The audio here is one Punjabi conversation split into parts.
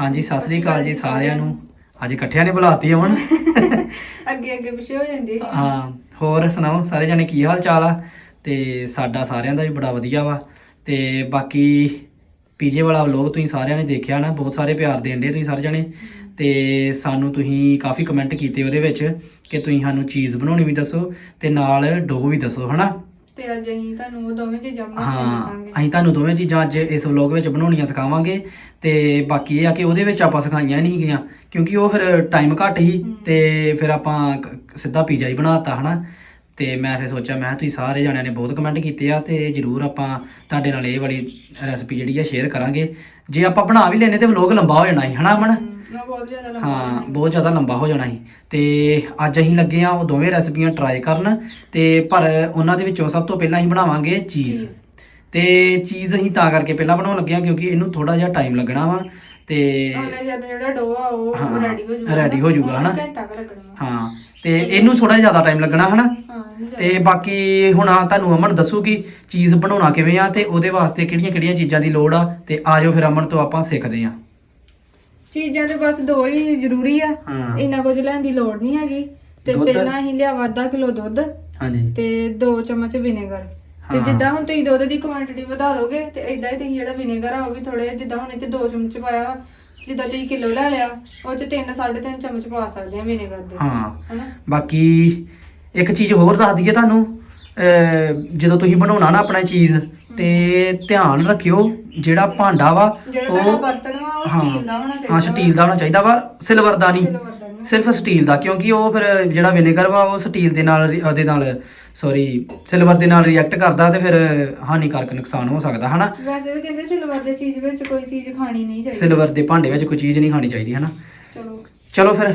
ਹਾਂਜੀ ਸਤਿ ਸ੍ਰੀ ਅਕਾਲ ਜੀ ਸਾਰਿਆਂ ਨੂੰ। ਅੱਜ ਇਕੱਠਿਆਂ ਨੇ ਬੁਲਾਤੀ ਅਮਨ ਅੱਗੇ ਅੱਗੇ ਪਿੱਛੇ ਹੋ ਜਾਂਦੀ ਹੈ ਹਾਂ ਹੋਰ ਸੁਣਾਓ ਸਾਰੇ ਜਣੇ ਕੀ ਹਾਲ ਚਾਲ ਆ? ਤੇ ਸਾਡਾ ਸਾਰਿਆਂ ਦਾ ਵੀ ਬੜਾ ਵਧੀਆ ਵਾ। ਤੇ ਬਾਕੀ ਪੀਜੇ ਵਾਲਾ ਵਲੋਗ ਤੁਸੀਂ ਸਾਰਿਆਂ ਨੇ ਦੇਖਿਆ ਨਾ ਬਹੁਤ ਸਾਰੇ ਪਿਆਰ ਦੇਣ ਦੇ ਤੁਸੀਂ ਸਾਰੇ ਜਣੇ। ਤੇ ਸਾਨੂੰ ਤੁਸੀਂ ਕਾਫੀ ਕਮੈਂਟ ਕੀਤੇ ਉਹਦੇ ਵਿੱਚ ਕਿ ਤੁਸੀਂ ਸਾਨੂੰ ਚੀਜ਼ ਬਣਾਉਣੀ ਵੀ ਦੱਸੋ ਤੇ ਨਾਲ ਡੋ ਵੀ ਦੱਸੋ ਹਨਾ? ਤੇ ਅੱਜ ਅਸੀਂ ਤੁਹਾਨੂੰ ਉਹ ਦੋਵੇਂ ਚੀਜ਼ਾਂ ਬਣਾਉਣੀਆਂ ਦੱਸਾਂਗੇ। ਅਸੀਂ ਤੁਹਾਨੂੰ ਦੋਵੇਂ ਚੀਜ਼ਾਂ ਅੱਜ ਇਸ ਵਲੌਗ ਵਿੱਚ ਬਣਾਉਣੀਆਂ ਸਿਖਾਵਾਂਗੇ ਤੇ ਬਾਕੀ ਇਹ ਆ ਕਿ ਉਹਦੇ ਵਿੱਚ ਆਪਾਂ ਸਿਖਾਈਆਂ ਨਹੀਂ ਗਈਆਂ ਕਿਉਂਕਿ ਉਹ ਫਿਰ ਟਾਈਮ ਘੱਟ ਸੀ। ਤੇ ਫਿਰ ਆਪਾਂ ਕ- ਸਿੱਧਾ ਪੀਜ਼ਾ ਹੀ ਬਣਾਤਾ ਹਨਾ? ਤੇ ਮੈਂ ਫਿਰ ਸੋਚਿਆ ਮੈਂ ਕਿਹਾ ਤੁਸੀਂ ਸਾਰੇ ਜਣਿਆਂ ਨੇ ਬਹੁਤ ਕਮੈਂਟ ਕੀਤੇ ਆ ਤੇ ਜਰੂਰ ਆਪਾਂ ਤੁਹਾਡੇ ਨਾਲ ਇਹ ਵਾਲੀ ਰੈਸਪੀ ਜਿਹੜੀ ਆ ਸ਼ੇਅਰ ਕਰਾਂਗੇ। ਜੇ ਆਪਾਂ ਬਣਾ ਵੀ ਲੈਨੇ ਤੇ ਵਲੌਗ ਲੰਬਾ ਹੋ ਜਾਣਾ ਸੀ ਹਨਾ ਅਮਨ? ਬਹੁਤ ਜ਼ਿਆਦਾ ਲੰਬਾ ਹਾਂ। ਬਹੁਤ ਜ਼ਿਆਦਾ ਲੰਬਾ ਹੋ ਜਾਣਾ ਸੀ ਤੇ ਅੱਜ ਅਸੀਂ ਲੱਗੇ ਆ ਉਹ ਦੋਵੇਂ ਰੈਸਪੀਆਂ ਟਰਾਈ ਕਰਨ ਤੇ ਪਰ ਉਹਨਾਂ ਦੇ ਵਿੱਚੋਂ ਸਭ ਤੋਂ ਪਹਿਲਾਂ ਅਸੀਂ ਬਣਾਵਾਂਗੇ ਚੀਜ਼। ਤੇ ਚੀਜ਼ ਅਸੀਂ ਤਾਂ ਕਰਕੇ ਪਹਿਲਾਂ ਬਣਾਉਣ ਲੱਗੇ ਆ ਕਿਉਂਕਿ ਇਹਨੂੰ ਥੋੜਾ ਜਿਹਾ ਟਾਈਮ ਲੱਗਣਾ ਵਾ ਤੇ ਜਿਹੜਾ ਡੋ ਆ ਉਹ ਹਾਂ, ਰੈਡੀ ਹੋ ਜਾਊਗਾ ready ਹੋ ਜਾਊਗਾ, ਉਹਨੂੰ ਹਨਾ? ਘੰਟਾ ਕੁ ਲੱਗਣਾ ਵਾ। ਹਾਂ ਤੇ ਇਹਨੂੰ ਥੋੜਾ ਜ਼ਿਆਦਾ ਟਾਈਮ ਲੱਗਣਾ ਹਨਾ ਤੇ ਬਾਕੀ ਹੁਣ ਆ ਤੁਹਾਨੂੰ ਅਮਨ ਦੱਸੂਗੀ ਚੀਜ਼ ਬਣਾਉਣਾ ਕਿਵੇਂ ਆ ਤੇ ਉਹਦੇ ਵਾਸਤੇ ਕਿਹੜੀਆਂ ਕਿਹੜੀਆਂ ਚੀਜ਼ਾਂ ਦੀ ਲੋੜ ਆ ਤੇ ਆਜੋ ਫਿਰ ਅਮਨ ਤੋਂ ਆਪਾਂ ਸਿੱਖਦੇ ਆ ਚੀਜ਼ਾਂ ਤੇ ਬਸ ਦੋ ਹੀ ਜ਼ਰੂਰੀ ਆ। ਹਾਂ। ਇੰਨਾ ਕੁਝ ਲੈਣ ਦੀ ਲੋੜ ਨਹੀਂ ਹੈਗੀ। ਤੇ ਦੁੱਧ? ਪਹਿਲਾਂ ਲਿਆਵਾ ਅੱਧਾ ਕਿਲੋ ਦੁੱਧ। ਹਾਂਜੀ। ਤੇ 2 ਚਮਚ ਵਿਨੇਗਰ। ਤੇ ਹਾਂ। ਜਿੱਦਾਂ ਹੁਣ ਤੁਸੀਂ ਦੁੱਧ ਦੀ ਕੁਆਂਟੀਟੀ ਵਧਾ ਦੋਗੇ ਤੇ ਇਦਾਂ ਹੀ ਤੁਸੀਂ ਜਿਹੜਾ ਵਿਨੇਗਰ ਆ ਉਹ ਵੀ ਥੋੜੇ ਜਿੱਦਾਂ ਹੁਣ ਚ 2 ਚਮਚ ਪਾਇਆ ਜਿੱਦਾਂ ਤੁਸੀਂ ਕਿਲੋ ਲੈ ਲਿਆ ਉਹ ਚ 3 3.5 ਚਮਚ ਪਾ ਸਕਦੇ ਆ ਵਿਨੇਗਰ ਦੇ। ਹਾਂ। ਹਨਾ? ਬਾਕੀ ਇੱਕ ਚੀਜ਼ ਹੋਰ ਦੱਸ ਦਈਏ ਤੁਹਾਨੂੰ ਜਦੋਂ ਤੁਸੀਂ ਬਣਾਉਣਾ ਨਾ ਆਪਣਾ ਚੀਜ਼ ਤੇ ਧਿਆਨ ਰੱਖਿਓ ਜਿਹੜਾ ਭਾਂਡਾ ਵਾ ਜਿਹੜਾ ਤੁਹਾਡਾ ਬਰਤਨ ਵਾ ਉਹ ਹਾਂ, ਸਟੀਲ ਦਾ ਹੋਣਾ ਚਾਹੀਦਾ ਹਾਂ ਸਟੀਲ ਦਾ ਹੋਣਾ ਚਾਹੀਦਾ ਵਾ ਸਿਲਵਰ ਦਾ ਨਹੀਂ। Silver ਦਾ ਨਹੀਂ। ਸਿਰਫ ਸਟੀਲ ਦਾ ਕਿਉਂਕਿ ਉਹ ਫਿਰ ਜਿਹੜਾ ਵਿਨੇਗਰ ਵਾ ਉਹ ਸਟੀਲ ਦੇ ਨਾਲ ਰਿ- ਉਹਦੇ ਨਾਲ ਸੌਰੀ ਸਿਲਵਰ ਦੇ ਨਾਲ ਰਿਐਕਟ ਕਰਦਾ ਤੇ ਫਿਰ ਹਾਨੀਕਾਰਕ ਨੁਕਸਾਨ ਹੋ ਸਕਦਾ ਹਨਾ? ਵੈਸੇ ਵੀ ਕਹਿੰਦੇ ਸਿਲਵਰ ਦੇ ਚੀਜ਼ ਵਿੱਚ ਕੋਈ ਚੀਜ਼ ਖਾਣੀ ਨਹੀਂ ਚਾਹੀਦੀ। ਸਿਲਵਰ ਦੇ ਭਾਂਡੇ ਵਿੱਚ ਕੋਈ ਚੀਜ਼ ਨਹੀਂ ਖਾਣੀ ਚਾਹੀਦੀ ਹਨਾ? ਚਲੋ। ਚਲੋ ਫਿਰ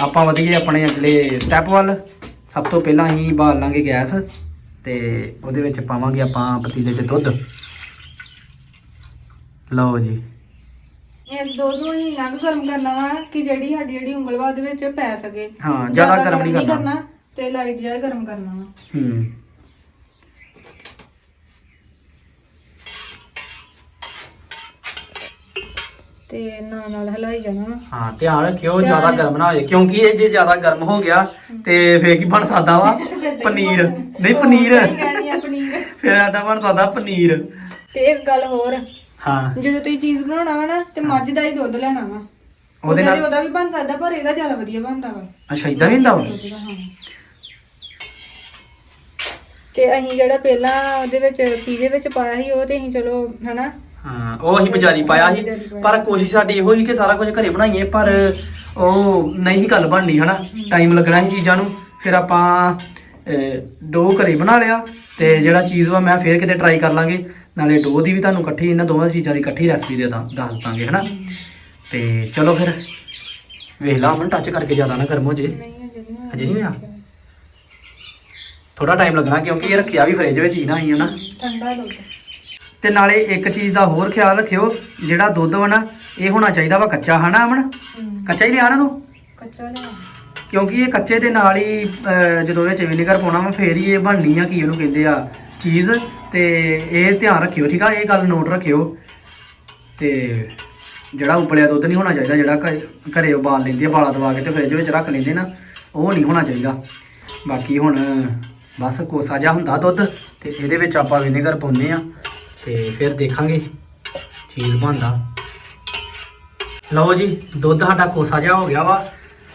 ਆਪਾਂ ਵਧੀਏ ਆਪਣੇ ਅਗਲੇ ਸਟੈਪ ਵੱਲ। ਸਭ ਤੋਂ ਪਹਿਲਾਂ ਅਸੀਂ ਬਾਲ ਲਾਂਗੇ ਗੈਸ। ਤੇ ਉਹਦੇ ਵਿੱਚ ਪਾਵਾਂਗੇ ਆਪਾਂ ਪਤੀਲੇ 'ਚ ਦੁੱਧ। ਲਓ ਜੀ। ਇਸ ਦੁੱਧ ਨੂੰ ਹੀ ਨਗ ਗਰਮ ਕਰਨਾ ਵਾ ਕਿ ਜਿਹੜੀ ਸਾਡੀ ਜਿਹੜੀ ਉਂਗਲ ਵਾ ਉਹਦੇ ਵਿੱਚ ਪੈ ਸਕੇ। ਹਾਂ, ਜ਼ਿਆਦਾ ਗਰਮ ਨਹੀਂ ਕਰਨਾ। ਤੇ ਲਾਈਟ ਜਿਹਾ ਗਰਮ ਕਰਨਾ ਵਾ। ਹੂੰ। ਤੇ ਨਾਲ ਨਾਲ ਹਲਾਈ ਜਾਣਾ ਹਾਂ ਧਿਆਨ ਰੱਖਿਓ ਜ਼ਿਆਦਾ ਗਰਮ ਨਾ ਹੋ ਜਾਏ ਕਿਉਂਕਿ ਇਹ ਜੇ ਜ਼ਿਆਦਾ ਗਰਮ ਹੋ ਗਿਆ ਤੇ ਫੇਰ ਕੀ ਬਣ ਸਕਦਾ ਵਾ? ਪਨੀਰ। ਨਹੀਂ ਪਨੀਰ। ਫਿਰ ਸਾਡਾ ਬਣ ਸਕਦਾ ਪਨੀਰ। ਤੇ ਇੱਕ ਗੱਲ ਹੋਰ ਹਾਂ। ਜਦੋਂ ਤੁਸੀਂ ਚੀਜ਼ ਬਣਾਉਣਾ ਵਾ ਨਾ ਤੇ ਮੱਝ ਦਾ ਹੀ ਦੁੱਧ ਲੈਣਾ ਵਾ। ਉਹਦੇ ਨਾਲ ਉਹਦਾ ਵੀ ਬਣ ਸਕਦਾ ਪਰ ਇਹਦਾ ਜ਼ਿਆਦਾ ਵਧੀਆ ਬਣਦਾ ਵਾ। ਅੱਛਾ ਇਦਾਂ ਵੀ ਹੁੰਦਾ ਵਾ। ਤੇ ਅਸੀਂ ਜਿਹੜਾ ਪਹਿਲਾਂ ਉਹਦੇ ਵਿੱਚ ਪੀਜ਼ੇ ਵਿੱਚ ਪਾਇਆ ਸੀ ਉਹ ਤੇ ਅਸੀਂ ਚਲੋ ਹਨਾ ਹਾਂ ਉਹ ਅਸੀਂ ਬਜ਼ਾਰੀ ਪਾਇਆ ਸੀ। ਪਰ ਕੋਸ਼ਿਸ਼ ਸਾਡੀ ਇਹੋ ਹੀ ਕਿ ਸਾਰਾ ਕੁਝ ਘਰੇ ਬਣਾਈਏ ਪਰ ਉਹ ਨਹੀਂ ਗੱਲ ਬਣਨੀ ਹਨਾ? ਟਾਈਮ ਲੱਗਣਾ ਸੀ ਚੀਜ਼ਾਂ ਨੂੰ ਫਿਰ ਆਪਾਂ ਡੋ ਘਰੇ ਬਣਾ ਲਿਆ ਤੇ ਜਿਹੜਾ ਚੀਜ਼ ਵਾ ਮੈਂ ਫੇਰ ਕਿਤੇ ਟਰਾਈ ਕਰ ਲਾਂਗੇ। ਨਾਲੇ ਡੋ ਦੀ ਵੀ ਤੁਹਾਨੂੰ ਇਕੱਠੀ ਇਹਨਾਂ ਦੋਵਾਂ ਚੀਜ਼ਾਂ ਦੀ ਇਕੱਠੀ ਰੈਸਪੀ ਦੇ ਦਾਂ ਦੱਸ ਦਾਂਗੇ ਹਨਾ? ਤੇ ਚਲੋ ਫਿਰ ਵੇਖ ਲਾ ਮਨ ਟੱਚ ਕਰਕੇ ਜ਼ਿਆਦਾ ਨਾ ਗਰਮ ਹੋ ਜੇ। ਨਹੀਂ ਅਜੇ ਨਹੀਂ। ਅਜੇ ਨਹੀਂ ਹੋਇਆ? ਥੋੜਾ ਟਾਈਮ ਲੱਗਣਾ ਕਿਉਂਕਿ ਇਹ ਰੱਖਿਆ ਵੀ ਫ੍ਰਿਜ ਵਿੱਚ ਹੀ ਨਾ ਹੀ ਹਨਾ? ਠੰਡਾ ਦੁੱਧ ਤੇ ਨਾਲੇ ਇੱਕ ਚੀਜ਼ ਦਾ ਹੋਰ ਖਿਆਲ ਰੱਖਿਓ ਜਿਹੜਾ ਦੁੱਧ ਵਾ ਨਾ ਇਹ ਹੋਣਾ ਚਾਹੀਦਾ ਵਾ ਕੱਚਾ ਹਨਾ ਅਮਨ? ਕੱਚਾ ਹੀ ਲਿਆ ਨਾ ਤੂੰ? ਕੱਚਾ ਲਿਆ ਕਿਉਂਕਿ ਇਹ ਕੱਚੇ ਦੇ ਨਾਲ ਹੀ ਅਹ, ਜਦੋਂ ਵਿੱਚ ਵਿਨੇਗਰ ਪਾਉਣਾ ਵਾ ਫੇਰ ਹੀ ਇਹ ਬਣਨੀ ਆ ਕੀ ਉਹਨੂੰ ਕਹਿੰਦੇ ਆ ਚੀਜ਼। ਤੇ ਇਹ ਧਿਆਨ ਰੱਖਿਓ ਠੀਕ ਆ? ਇਹ ਗੱਲ ਨੋਟ ਰੱਖਿਓ। ਤੇ ਜਿਹੜਾ ਉਬਲਿਆ ਦੁੱਧ ਨਹੀਂ ਹੋਣਾ ਚਾਹੀਦਾ ਜਿਹੜਾ ਘ- ਘਰੇ ਉਬਾਲ ਲੈਂਦੇ ਆ ਬਾਲਾ ਦਵਾ ਕੇ ਤੇ ਫ੍ਰਿਜ ਵਿੱਚ ਰੱਖ ਲੈਂਦੇ ਨਾ ਉਹ ਨਹੀਂ ਹੋਣਾ ਚਾਹੀਦਾ। ਬਾਕੀ ਹੁਣ ਬਸ ਕੋਸਾ ਜਿਹਾ ਹੁੰਦਾ ਦੁੱਧ ਤੇ ਇਹਦੇ ਵਿੱਚ ਆਪਾਂ ਵਿਨੇਗਰ ਪਾਉਂਦੇ ਆ। ਤੇ ਫਿਰ ਦੇਖਾਂਗੇ ਚੀਜ਼ ਬਣਦਾ। ਲਓ ਜੀ ਦੁੱਧ ਸਾਡਾ ਕੋਸਾ ਜਿਹਾ ਹੋ ਗਿਆ ਵਾ।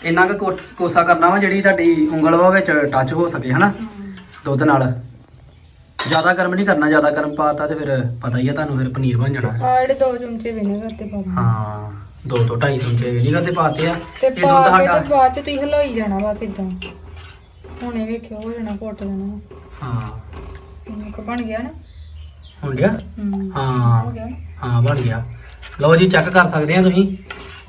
ਇੰਨਾ ਕੁ ਕੋਸਾ ਕਰਨਾ ਵਾ ਜਿਹੜੀ ਤੁਹਾਡੀ ਉਂਗਲ ਵਾ ਵਿੱਚ ਟੱਚ ਹੋ ਸਕੇ ਹਨਾ? ਦੁੱਧ ਨਾਲ। ਜ਼ਿਆਦਾ ਗਰਮ ਨਹੀਂ ਕਰਨਾ ਜ਼ਿਆਦਾ ਗਰਮ ਪਾਤਾ ਤੇ ਫਿਰ ਪਤਾ ਹੀ ਆ ਤੁਹਾਨੂੰ ਫਿਰ ਪਨੀਰ ਬਣ ਜਾਣਾ। ਜਿਹੜੇ ਦੋ ਚਮਚੇ ਵਿਨੇਗਰ ਤੇ ਪਾ ਦੇਣਾ ਹਾਂ ਦੋ ਤੋਂ ਢਾਈ ਚਮਚੇ ਵਿਨੀਗਰ ਦੇ ਪਾਤੇ ਆ। ਤੇ ਇਹ ਪਾ ਕੇ ਤੇ ਬਾਅਦ ਚ ਤੁਸੀਂ ਹਲਾਈ ਜਾਣਾ ਵਾ ਕਿਦਾਂ? ਹੁਣੇ ਵੇਖਿਓ ਹੋ ਜਾਣਾ ਘੁੱਟ ਜਾਣਾ। ਹਾਂ। ਕੁ ਬਣ ਗਿਆ ਨਾ। ਹੁਣ ਗਿਆ? ਹਾਂ ਹੋ ਬਣ ਗਿਆ। ਲਓ ਜੀ ਚੈੱਕ ਕਰ ਸਕਦੇ ਆ ਤੁਸੀਂ।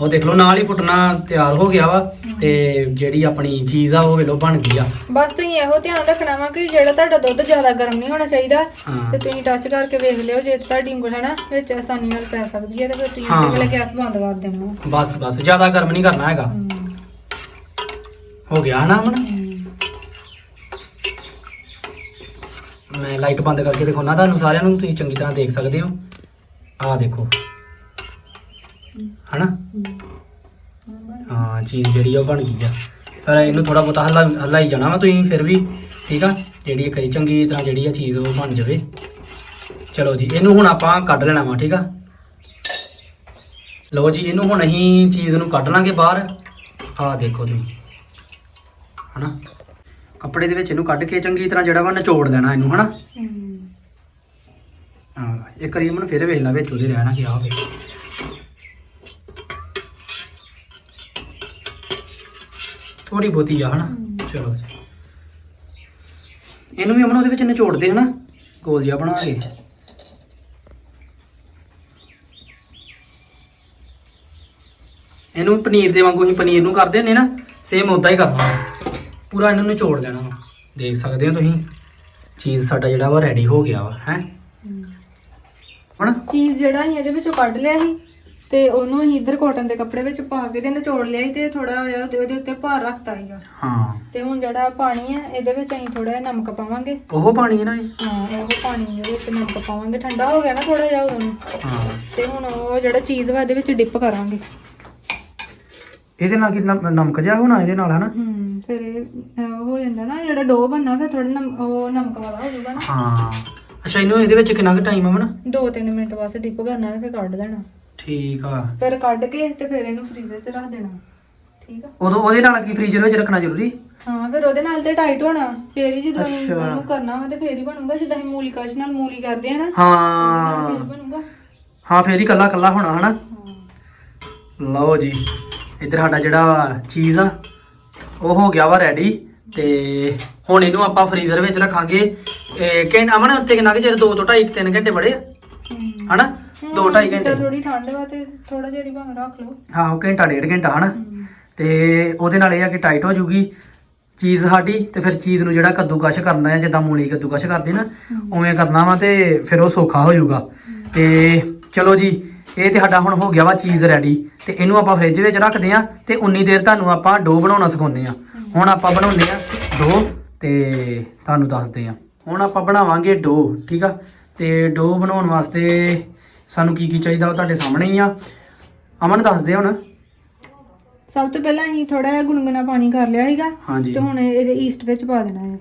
ਉਹ ਦੇਖ ਲਓ ਨਾਲ ਹੀ ਫੁੱਟਣਾ ਤਿਆਰ ਹੋ ਗਿਆ ਵਾ ਤੇ ਜਿਹੜੀ ਆਪਣੀ ਚੀਜ਼ ਆ ਉਹ ਵੇਲੋ ਬਣ ਗਈ ਆ। ਬਸ ਤੁਸੀਂ ਇਹੋ ਧਿਆਨ ਰੱਖਣਾ ਵਾ ਕਿ ਜਿਹੜਾ ਤੁਹਾਡਾ ਦੁੱਧ ਜ਼ਿਆਦਾ ਗਰਮ ਨਹੀਂ ਹੋਣਾ ਚਾਹੀਦਾ ਤੇ ਤੁਸੀਂ ਟੱਚ ਕਰਕੇ ਵੇਖ ਲਿਓ ਜੇ ਤੁਹਾਡੀ ਉਂਗਲ ਹੈ ਨਾ ਵਿੱਚ ਆਸਾਨੀ ਨਾਲ ਪੈ ਸਕਦੀ ਹੈ ਤੇ ਫਿਰ ਤੁਸੀਂ ਹਾਂ। ਉਸੇ ਵੇਲੇ ਗੈਸ ਬੰਦ ਕਰ ਦੇਣਾ ਬਸ ਬਸ ਜ਼ਿਆਦਾ ਗਰਮ ਨਹੀਂ ਕਰਨਾ ਹੈਗਾ। ਹੋ। ਗਿਆ ਨਾ ਅਮਨ ਹਮ। ਮੈਂ ਲਾਈਟ ਬੰਦ ਕਰਕੇ ਦਿਖਾਉਣਾ ਤੁਹਾਨੂੰ ਸਾਰਿਆਂ ਨੂੰ ਤੁਸੀਂ ਚੰਗੀ ਤਰ੍ਹਾਂ ਦੇਖ ਸਕਦੇ ਹੋ। ਆਹ ਦੇਖੋ। ਹਨਾ? ਹਾਂ, ਚੀਜ਼ ਜਿਹੜੀ ਆ ਉਹ ਬਣ ਗਈ ਆ। ਪਰ ਇਹਨੂੰ ਥੋੜਾ ਬਹੁਤਾ ਹਲਾ ਹਲਾਈ ਜਾਣਾ ਵਾ ਤੁਸੀਂ ਫਿਰ ਵੀ, ਠੀਕ ਆ? ਜਿਹੜੀ ਕਰੀ ਚੰਗੀ ਤਰ੍ਹਾਂ ਜਿਹੜੀ ਆ ਚੀਜ਼ ਉਹ ਬਣ ਜਾਵੇ। ਚਲੋ ਜੀ, ਇਹਨੂੰ ਹੁਣ ਆਪਾਂ ਕੱਢ ਲੈਣਾ ਵਾ, ਠੀਕ ਆ? ਲਓ ਜੀ, ਇਹਨੂੰ ਹੁਣ ਅਸੀਂ ਚੀਜ਼ ਨੂੰ ਕੱਢ ਲਾਂਗੇ ਬਾਹਰ। ਆਹ ਦੇਖੋ ਤੁਸੀਂ। ਹਨਾ? ਕੱਪੜੇ ਦੇ ਵਿੱਚ ਇਹਨੂੰ ਕੱਢ ਕੇ ਚੰਗੀ ਤਰ੍ਹਾਂ ਜਿਹੜਾ ਵਾ ਨਿਚੋੜ ਦੇਣਾ ਇਹਨੂੰ ਹਨਾ? ਹਾਂ। ਇੱਕ ਵਾਰੀ ਮਨ ਫਿਰ ਵੇਖ ਲੈ ਵਿੱਚ ਉਹਦੇ ਰਹਿਣਾ ਕਿ ਹੋਵੇ ਥੋੜੀ ਬਹੁਤੀ ਆ ਹਨਾ? ਚਲੋ। ਇਹਨੂੰ ਵੀ ਅਮਨ ਉਹਦੇ ਵਿੱਚ ਨਿਚੋੜਦੇ ਹਨਾ? ਗੋਲ ਜਿਹਾ ਬਣਾ ਕੇ। ਇਹਨੂੰ ਪਨੀਰ ਦੇ ਵਾਂਗੂ ਅਸੀਂ ਪਨੀਰ ਨੂੰ ਕਰਦੇ ਹੁੰਦੇ ਨਾ ਸੇਮ ਉਦਾਂ ਹੀ ਕਰਨਾ। ਪੂਰਾ ਇਹਨੂੰ ਨਿਚੋੜ ਦੇਣਾ ਵਾ। ਦੇਖ ਸਕਦੇ ਹੋ ਤੁਸੀਂ ਚੀਜ਼ ਸਾਡਾ ਜਿਹੜਾ ਵਾ ਰੈਡੀ ਹੋ ਗਿਆ ਵਾ ਹੈ? ਹਣਾ? ਚੀਜ਼ ਜਿਹੜਾ ਅਸੀਂ ਇਹਦੇ ਵਿੱਚੋਂ ਕੱਢ ਲਿਆ ਸੀ ਤੇ ਉਹਨੂੰ ਅਸੀਂ ਇੱਧਰ ਕਾਟਨ ਦੇ ਕੱਪੜੇ ਵਿੱਚ ਪਾ ਕੇ ਤੇ ਨਿਚੋੜ ਲਿਆ ਸੀ ਤੇ ਥੋੜਾ ਜਿਹਾ ਉਹਦੇ ਉਹਦੇ ਉੱਤੇ ਭਾਰ ਰੱਖਤਾ ਸੀਗਾ। ਹਾਂ। ਤੇ ਹੁਣ ਜਿਹੜਾ ਪਾਣੀ ਹੈ ਇਹਦੇ ਵਿੱਚ ਅਸੀਂ ਥੋੜਾ ਜਿਹਾ ਨਮਕ ਪਾਵਾਂਗੇ। ਉਹ ਪਾਣੀ ਹੈ ਨਾ ਇਹ? ਹਾਂ ਉਹ ਪਾਣੀ ਦੇ ਵਿੱਚ ਨਮਕ ਪਾਵਾਂਗੇ। ਠੰਡਾ ਹੋ ਗਿਆ ਨਾ ਥੋੜਾ ਜਿਹਾ ਉਦੋਂ। ਨੂੰ ਹਾਂ। ਤੇ ਹੁਣ ਉਹ ਜਿਹੜਾ ਚੀਜ਼ ਵਾ ਇਹਦੇ ਵਿੱਚ ਡਿਪ ਕਰਾਂਗੇ। ਇਹਦੇ ਨਾਲ ਕੀ ਨਮ- ਨਮਕ ਜਿਹਾ ਹੋਣਾ ਇਹਦੇ ਨਾਲ ਹਨਾ? ਹੂੰ ਫਿਰ ਇਹ ਅਹ, ਹੋ ਜਾਂਦਾ ਨਾ ਜਿਹੜਾ ਡੋ ਬਣਨਾ ਫਿਰ ਥੋੜਾ ਉਹ ਨਮਕ ਵਾਲਾ ਹੋ ਜਾਊਗਾ ਨਾ। ਹਾਂ। ਅੱਛਾ ਇਹਨੂੰ ਇਹਦੇ ਵਿੱਚ ਕਿੰਨਾ ਕੁ ਟਾਈਮ ਆਵਣਾ 2-3 ਮਿੰਟ ਵਾਸਤੇ ਡਿਪ ਕਰਨਾ ਤੇ ਫਿਰ ਕੱਢ ਦੇਣਾ। ਠੀਕ ਆ। ਫਿਰ ਕੱਢ ਕੇ ਤੇ ਫਿਰ ਇਹਨੂੰ ਫ੍ਰੀਜ਼ਰ 'ਚ ਰੱਖ ਦੇਣਾ। ਠੀਕ ਆ? ਉਦੋਂ ਉਹਦੇ ਨਾਲ ਕੀ ਫ੍ਰੀਜ਼ਰ ਵਿੱਚ ਰੱਖਣਾ ਜ਼ਰੂਰੀ? ਹਾਂ ਫਿਰ ਉਹਦੇ ਨਾਲ ਤੇ ਟਾਈਟ ਹੋਣਾ। ਫੇਰ ਹੀ ਜਦੋਂ ਅਸੀਂ ਅੱਛਾ। ਉਹਨੂੰ ਕਰਨਾ ਵਾ ਤੇ ਫੇਰ ਹੀ ਬਣੂਗਾ ਜਿੱਦਾਂ ਅਸੀਂ ਮੂਲੀ ਕਸ਼ ਨਾਲ ਮੂਲੀ ਕਰਦੇ ਆ ਨਾ ਹਾਂ। ਫੇਰ ਬਣੂਗਾ। ਹਾਂ ਫੇਰ ਹੀ ਕੱਲਾ ਕੱਲਾ ਹੋਣਾ ਹਨਾ? ਲਓ ਜੀ। ਇੱਧਰ ਸਾਡਾ ਜਿਹੜਾ ਚੀਜ਼ ਆ ਉਹ ਹੋ ਗਿਆ ਵਾ ਰੈਡੀ ਤੇ ਹੁਣ ਇਹਨੂੰ ਆਪਾਂ ਫ੍ਰੀਜ਼ਰ ਵਿੱਚ ਰੱਖਾਂਗੇ। ਇਹ ਕਿ ਅਮਨ ਉੱਤੇ ਕਿੰਨਾ ਕਿ ਚਿਰ? 2 ਤੋਂ 2.5 3 ਘੰਟੇ ਬੜੇ ਆ। ਹਨਾ? 2 2.5 ਘੰਟੇ। ਥੋੜੀ ਠੰਡ ਵਾ ਤੇ ਥੋੜਾ ਜਿਹਾ ਹੀ ਭਾਵੇਂ ਰੱਖ ਲਓ। ਹਾਂ ਉਹ ਘੰਟਾ ਡੇਢ ਘੰਟਾ ਹਨਾ। ਤੇ ਉਹਦੇ ਨਾਲ ਇਹ ਆ ਕਿ ਟਾਈਟ ਹੋ ਜੂਗੀ ਚੀਜ਼ ਸਾਡੀ ਤੇ ਫਿਰ ਚੀਜ਼ ਨੂੰ ਜਿਹੜਾ ਕੱਦੂਕਸ਼ ਕਰਨਾ ਹੈ ਜਿੱਦਾਂ ਮੂਲੀ ਕੱਦੂਕਸ਼ ਕਰਦੇ ਨਾ ਉਵੇਂ ਕਰਨਾ ਵਾ ਤੇ ਫਿਰ ਉਹ ਸੌਖਾ ਹੋ ਜਾਊਗਾ ਤੇ ਚਲੋ ਜੀ ਇਹ ਤੇ ਸਾਡਾ ਹੁਣ ਹੋ ਗਿਆ ਵਾ ਚੀਜ਼ ਰੈਡੀ ਤੇ ਇਹਨੂੰ ਆਪਾਂ ਫ੍ਰਿਜ ਵਿੱਚ ਰੱਖਦੇ ਆ ਤੇ ਉਨੀ ਦੇਰ ਤੁਹਾਨੂੰ ਆਪਾਂ ਡੋ ਬਣਾਉਣਾ ਸਿਖਾਉਂਦੇ ਆ ਹੁਣ ਆਪਾਂ ਬਣਾਉਂਦੇ ਆ ਡੋ ਤੇ ਤੁਹਾਨੂੰ ਦੱਸਦੇ ਆ ਹੁਣ ਆਪਾਂ ਬਣਾਵਾਂਗੇ ਡੋ ਠੀਕ ਆ? ਤੇ ਡੋ ਬਣਾਉਣ ਵਾਸਤੇ ਸਾਨੂੰ ਕੀ ਕੀ ਚਾਹੀਦਾ ਉਹ ਤੁਹਾਡੇ ਸਾਹਮਣੇ ਹੀ ਆ। ਅਮਨ ਦੱਸਦੇ ਹੁਣ। ਸਭ ਤੋਂ ਪਹਿਲਾਂ ਅਸੀਂ ਥੋੜਾ ਜਿਹਾ ਗੁਨਗੁਨਾ ਪਾਣੀ ਕਰ ਲਿਆ ਸੀਗਾ ਹਾਂਜੀ। ਤੇ ਹੁਣ ਇਹਦੇ ਈਸਟ ਵਿੱਚ ਪਾ ਦੇਣਾ ਹੈ।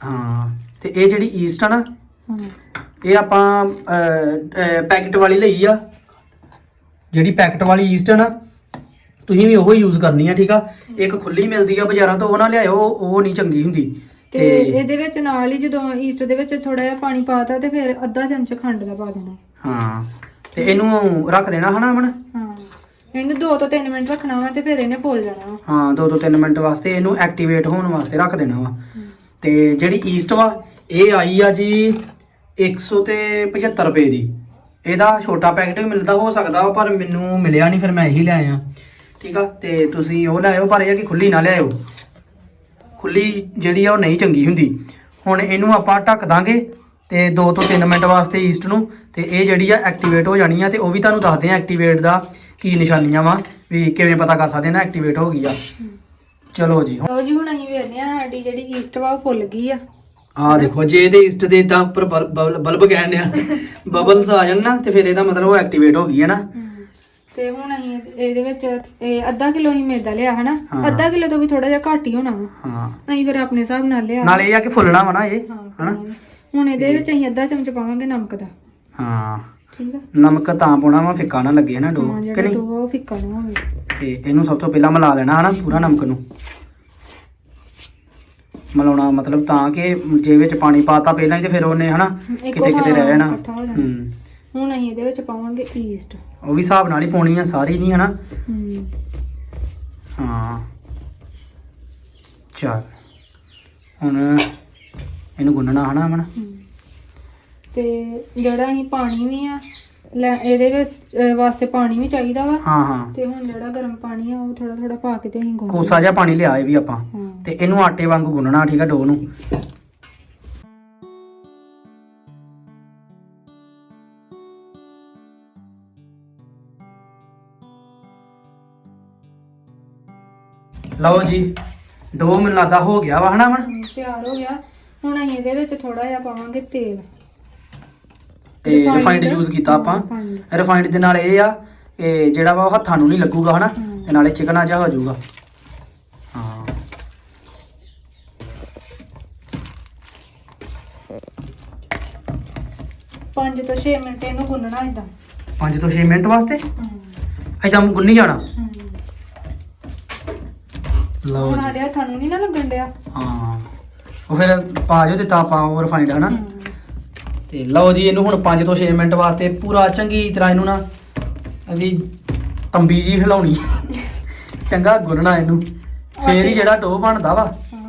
ਹਾਂ ਤੇ ਇਹ ਜਿਹੜੀ ਈਸਟ ਆ ਨਾ ਹਾਂ। ਇਹ ਆਪਾਂ ਪੈਕਟ ਵਾਲੀ ਲਈ ਆ। ਜਿਹੜੀ ਪੈਕਟ ਵਾਲੀ ਈਸਟ ਆ ਨਾ ਤੁਸੀਂ ਵੀ ਉਹੋ ਯੂਜ਼ ਕਰਨੀ ਆ ਠੀਕ ਆ? ਇੱਕ ਖੁੱਲੀ ਮਿਲਦੀ ਆ ਬਾਜ਼ਾਰਾਂ ਤੋਂ ਉਹ ਨਾ ਲਿਆਇਓ ਉਹ ਨਹੀਂ ਚੰਗੀ ਹੁੰਦੀ। ਤੇ ਇਹਦੇ ਵਿੱਚ ਨਾਲ ਹੀ ਜਦੋਂ ਈਸਟ ਦੇ ਵਿੱਚ ਥੋੜਾ ਜਿਹਾ ਪਾਣੀ ਪਾਤਾ ਤੇ ਫਿਰ ਅੱਧਾ ਚਮਚ ਖੰਡ ਦਾ ਪਾ ਦੇਣਾ। ਹੈ। ਹਾਂ ਤੇ ਇਹਨੂੰ ਰੱਖ ਦੇਣਾ ਹਨਾ ਅਮਨ? ਹਾਂ ਇਹਨੂੰ 2 ਤੋਂ 3 ਮਿੰਟ ਰੱਖਣਾ ਵਾ ਤੇ ਫਿਰ ਇਹਨੇ ਫੁੱਲ ਜਾਣਾ ਵਾ। ਹਾਂ 2 ਤੋਂ 3 ਮਿੰਟ ਵਾਸਤੇ ਇਹਨੂੰ ਐਕਟੀਵੇਟ ਹੋਣ ਵਾਸਤੇ ਰੱਖ ਦੇਣਾ ਵਾ। ਤੇ ਜਿਹੜੀ ਈਸਟ ਵਾ ਇਹ ਆਈ ਆ ਜੀ 100 ਤੇ 75 ਰੁਪਏ ਦੀ। ਇਹਦਾ ਛੋਟਾ ਪੈਕਟ ਵੀ ਮਿਲਦਾ ਹੋ ਸਕਦਾ ਪਰ ਮੈਨੂੰ ਮਿਲਿਆ ਨਹੀਂ ਫਿਰ ਮੈਂ ਇਹੀ ਲੈ ਆਇਆ। ਠੀਕ ਆ? ਤੇ ਤੁਸੀਂ ਉਹ ਲਿਆਇਓ ਪਰ ਇਹ ਆ ਕਿ ਖੁੱਲੀ ਨਾ ਲਿਆਇਓ ਖੁੱਲੀ ਜਿਹੜੀ ਆ ਉਹ ਨਹੀਂ ਚੰਗੀ ਹੁੰਦੀ। ਹੁਣ ਇਹਨੂੰ ਆਪਾਂ ਢੱਕ ਦਾਂਗੇ ਤੇ 2 ਤੋਂ 3 ਮਿੰਟ ਵਾਸਤੇ ਈਸਟ ਨੂੰ ਤੇ ਇਹ ਜਿਹੜੀ ਆ ਐਕਟੀਵੇਟ ਹੋ ਜਾਣੀ ਆ ਤੇ ਉਹ ਵੀ ਤੁਹਾਨੂੰ ਦੱਸਦੇ ਆ ਐਕਟੀਵੇਟ ਦਾ ਕੀ ਨਿਸ਼ਾਨੀਆਂ ਵਾ ਵੀ ਕਿਵੇਂ ਪਤਾ ਕਰ ਸਕਦੇ ਨਾ ਐਕਟੀਵੇਟ ਹੋ ਗਈ ਆ। ਚਲੋ ਜੀ ਲਓ ਜੀ ਹੁਣ ਅਸੀਂ ਵੇਖਦੇ ਆ ਸਾਡੀ ਜਿਹੜੀ ਈਸਟ ਵਾ ਉਹ ਫੁੱਲ ਗਈ ਆ। ਆ ਦੇਖੋ ਜੇ ਇਹਦੇ ਈਸਟ ਦੇ ਤਾਂ ਉੱਪਰ ਬਲਬ ਕਹਿਣ ਆ ਬਬਲਸ ਆ ਜਾਣ ਨਾ ਤੇ ਫਿਰ ਇਹਦਾ ਮਤਲਬ ਉਹ ਐਕਟੀਵੇਟ ਹੋ ਗਈ ਹੈ ਨਾ? ਤੇ ਹੁਣ ਅਸੀਂ ਇਹਦੇ ਵਿੱਚ ਇਹ ਅੱਧਾ ਕਿਲੋ ਹੀ ਮੈਦਾ ਲਿਆ ਹਨਾ ਹਾਂ। ਅੱਧਾ ਕਿਲੋ ਤੋਂ ਵੀ ਥੋੜਾ ਜਿਹਾ ਘੱਟ ਹੀ ਹੋਣਾ ਵਾ। ਹਾਂ। ਅਸੀਂ ਫਿਰ ਆਪਣੇ ਹਿਸਾਬ ਨਾਲ ਲਿਆ। ਨਾਲੇ ਇਹ ਆ ਕਿ ਫੁੱਲਣਾ ਵਾ ਨਾ ਇਹ ਹਾਂ ਹਨਾ ਹੁਣ ਇਹਦੇ ਵਿੱਚ ਅਸੀਂ ਅੱਧਾ ਚਮਚ ਪਾਵਾਂਗੇ ਨਮਕ ਦਾ। ਹਾਂ। ਠੀਕ ਆ? ਨਮਕ ਤਾਂ ਪਾਉਣਾ ਵਾ ਫਿੱਕਾ ਨਾ ਲੱਗੇ ਨਾ ਡੋ ਹਾਂ ਕਿ ਜਿਹੜਾ ਨਹੀਂ? ਡੋ ਉਹ ਫਿੱਕਾ ਨਾ ਹੋਵੇ। ਤੇ ਇਹਨੂੰ ਸਭ ਤੋਂ ਪਹਿਲਾਂ ਮਿਲਾ ਲੈਣਾ ਹਨਾ ਪੂਰਾ ਨਮਕ ਨੂੰ। ਮਿਲਾਉਣਾ ਮਤਲਬ ਤਾਂ ਕਿ ਜੇ ਵਿੱਚ ਪਾਣੀ ਪਾਤਾ ਪਹਿਲਾਂ ਹੀ ਤੇ ਫਿਰ ਉਹਨੇ ਹਨਾ ਕਿਤੇ ਕਿਤੇ ਰਹਿ ਜਾਣਾ। ਹੋ ਜਾਣਾ। ਹੂੰ। ਹੁਣ ਅਸੀਂ ਇਹਦੇ ਵਿੱਚ ਪਾਵਾਂਗੇ ਈਸਟ ਉਹ ਵੀ ਹਿਸਾਬ ਨਾਲ ਹੀ ਪਾਉਣੀ ਆ ਸਾਰੀ ਨਹੀਂ ਹਨਾ। ਹੂੰ। ਹਾਂ। ਚੱਲ। ਹੁਣ ਇਹਨੂੰ ਗੁੰਨਣਾ ਹਨਾ ਮਨ ਤੇ ਜਿਹੜਾ ਅਸੀਂ ਪਾਣੀ ਵੀ ਆ ਲੈ ਇਹਦੇ ਵਿੱਚ ਅਹ, ਵਾਸਤੇ ਪਾਣੀ ਵੀ ਚਾਹੀਦਾ ਵਾ। ਹਾਂ ਹਾਂ। ਤੇ ਹੁਣ ਜਿਹੜਾ ਗਰਮ ਪਾਣੀ ਆ ਉਹ ਥੋੜਾ ਥੋੜਾ ਪਾ ਕੇ ਤੇ ਅਸੀਂ ਗੁੰਨ ਕੋਸਾ ਜਿਹਾ ਪਾਣੀ ਲਿਆ ਇਹ ਵੀ ਆਪਾਂ। ਹਾਂ। ਤੇ ਇਹਨੂੰ ਆਟੇ ਵਾਂਗੂ ਗੁੰਨਣਾ ਠੀਕ ਆ ਡੋ ਨੂੰ। ਲਓ ਜੀ ਡੋ ਮੈਨੂੰ ਲੱਗਦਾ ਹੋ ਗਿਆ ਵਾ ਹਨਾ ਹੁਣ? ਤਿਆਰ ਹੋ ਗਿਆ। ਹੁਣ ਅਸੀਂ ਇਹਦੇ ਵਿੱਚ ਥੋੜਾ ਜਿਹਾ ਪਾਵਾਂਗੇ ਤੇਲ। ਤੇ ਰਿਫਾਈਨਡ ਯੂਜ਼ ਕੀਤਾ ਆਪਾਂ। Refined। ਰਿਫਾਈਨਡ ਦੇ ਨਾਲ ਇਹ ਆ ਇਹ ਜਿਹੜਾ ਵਾ ਉਹ ਹੱਥਾਂ ਨੂੰ ਨਹੀਂ ਲੱਗੂਗਾ ਹਨਾ। ਤੇ ਨਾਲੇ ਚਿਕਨਾ ਜਿਹਾ ਹੋ ਜਾਊਗਾ। ਹਾਂ। ਪੰਜ ਤੋਂ 6 ਮਿੰਟ ਇਹਨੂੰ ਗੁੰਨਣਾ ਇਦਾਂ 5 ਤੋਂ 6 ਮਿੰਟ ਵਾਸਤੇ? ਐਦਾਂ ਗੁੰਨੀ ਜਾਣਾ। ਲਓ ਹੁਣ ਜੀ। ਸਾਡੇ ਹੱਥਾਂ ਨੂੰ ਨਹੀਂ ਨਾ ਲੱਗਣ ਡਿਆ। ਹਾਂ। ਉਹ ਫਿਰ ਪਾ ਜੋ ਤੇ ਤਾਂ ਪਾ ਉਹ ਰਿਫਾਈਂਡ ਹਨਾ? ਤੇ ਲਓ ਜੀ ਇਹਨੂੰ ਹੁਣ 5 ਤੋਂ 6 ਮਿੰਟ ਵਾਸਤੇ ਪੂਰਾ ਚੰਗੀ ਤਰ੍ਹਾਂ ਇਹਨੂੰ ਨਾ ਇਹਦੀ ਤੰਬੀ ਜੀ ਹਿਲਾਉਣੀ। ਚੰਗਾ ਗੁੰਨਣਾ ਇਹਨੂੰ। ਫੇਰ ਹੀ ਜਿਹੜਾ ਡੋ ਬਣਦਾ ਵਾ।